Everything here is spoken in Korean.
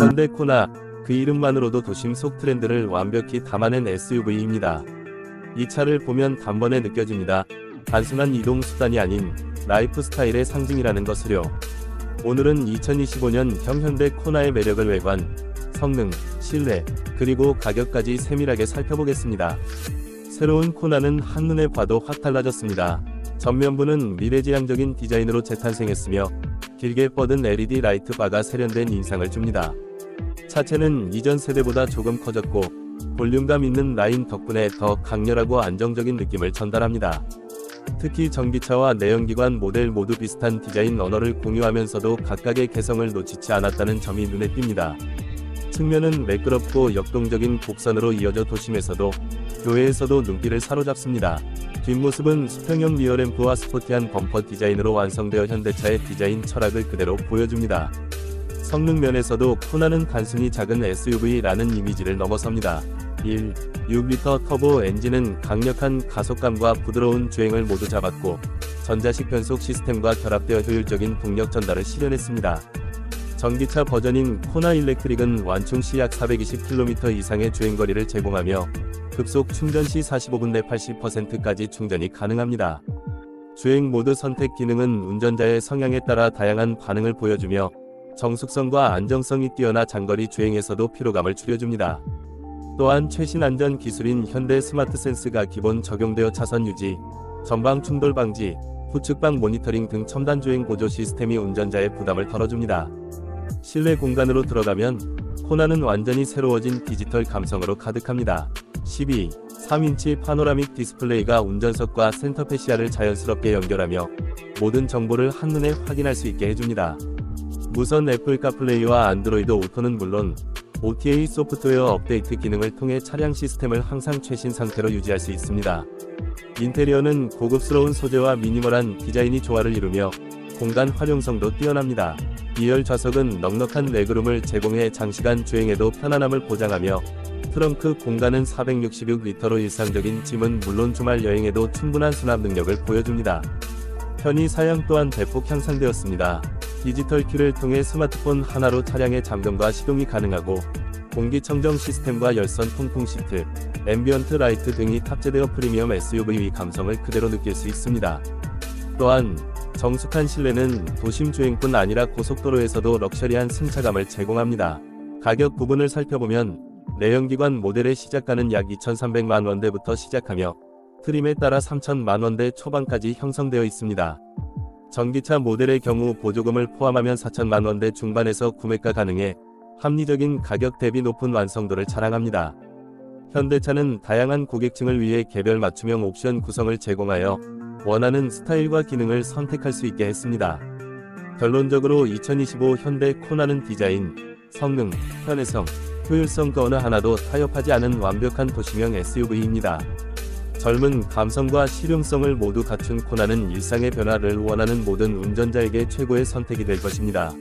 현대 코나 그 이름만으로도 도심 속 트렌드를 완벽히 담아낸 SUV입니다. 이 차를 보면 단번에 느껴집니다. 단순한 이동 수단이 아닌 라이프 스타일의 상징이라는 것을요. 오늘은 2025년 형 현대 코나의 매력을 외관, 성능, 실내, 그리고 가격까지 세밀하게 살펴보겠습니다. 새로운 코나는 한눈에 봐도 확 달라졌습니다. 전면부는 미래지향적인 디자인으로 재탄생했으며 길게 뻗은 LED 라이트 바가 세련된 인상을 줍니다. 차체는 이전 세대보다 조금 커졌고 볼륨감 있는 라인 덕분에 더 강렬하고 안정적인 느낌을 전달합니다. 특히 전기차와 내연기관 모델 모두 비슷한 디자인 언어를 공유하면서도 각각의 개성을 놓치지 않았다는 점이 눈에 띕니다. 측면은 매끄럽고 역동적인 곡선으로 이어져 도심에서도 교외에서도 눈길을 사로잡습니다. 뒷모습은 수평형 리어램프와 스포티한 범퍼 디자인으로 완성되어 현대차의 디자인 철학을 그대로 보여줍니다. 성능 면에서도 코나는 단순히 작은 SUV라는 이미지를 넘어섭니다. 1. 6리터 터보 엔진은 강력한 가속감과 부드러운 주행을 모두 잡았고 전자식 변속 시스템과 결합되어 효율적인 동력 전달을 실현했습니다. 전기차 버전인 코나 일렉트릭은 완충 시 약 420km 이상의 주행거리를 제공하며 급속 충전 시 45분 내 80%까지 충전이 가능합니다. 주행 모드 선택 기능은 운전자의 성향에 따라 다양한 반응을 보여주며 정숙성과 안정성이 뛰어나 장거리 주행에서도 피로감을 줄여줍니다. 또한 최신 안전 기술인 현대 스마트 센스가 기본 적용되어 차선 유지, 전방 충돌 방지, 후측방 모니터링 등 첨단 주행 보조 시스템이 운전자의 부담을 덜어줍니다. 실내 공간으로 들어가면 코나는 완전히 새로워진 디지털 감성으로 가득합니다. 12. 3인치 파노라믹 디스플레이가 운전석과 센터 페시아를 자연스럽게 연결하며 모든 정보를 한눈에 확인할 수 있게 해줍니다. 무선 애플 카플레이와 안드로이드 오토는 물론 OTA 소프트웨어 업데이트 기능을 통해 차량 시스템을 항상 최신 상태로 유지할 수 있습니다. 인테리어는 고급스러운 소재와 미니멀한 디자인이 조화를 이루며 공간 활용성도 뛰어납니다. 2열 좌석은 넉넉한 레그룸을 제공해 장시간 주행에도 편안함을 보장하며 트렁크 공간은 466리터로 일상적인 짐은 물론 주말 여행에도 충분한 수납 능력을 보여줍니다. 편의 사양 또한 대폭 향상되었습니다. 디지털 키를 통해 스마트폰 하나로 차량의 잠금과 시동이 가능하고 공기청정 시스템과 열선 통풍 시트, 앰비언트 라이트 등이 탑재되어 프리미엄 SUV 감성을 그대로 느낄 수 있습니다. 또한 정숙한 실내는 도심 주행뿐 아니라 고속도로에서도 럭셔리한 승차감을 제공합니다. 가격 부분을 살펴보면 내연기관 모델의 시작가는 약 2,300만 원대부터 시작하며 트림에 따라 3천만 원대 초반까지 형성되어 있습니다. 전기차 모델의 경우 보조금을 포함하면 4천만 원대 중반에서 구매가 가능해 합리적인 가격 대비 높은 완성도를 자랑합니다. 현대차는 다양한 고객층을 위해 개별 맞춤형 옵션 구성을 제공하여 원하는 스타일과 기능을 선택할 수 있게 했습니다. 결론적으로 2025 현대 코나는 디자인, 성능, 편의성, 효율성 그 어느 하나도 타협하지 않은 완벽한 도시명 SUV입니다. 젊은 감성과 실용성을 모두 갖춘 코나는 일상의 변화를 원하는 모든 운전자에게 최고의 선택이 될 것입니다.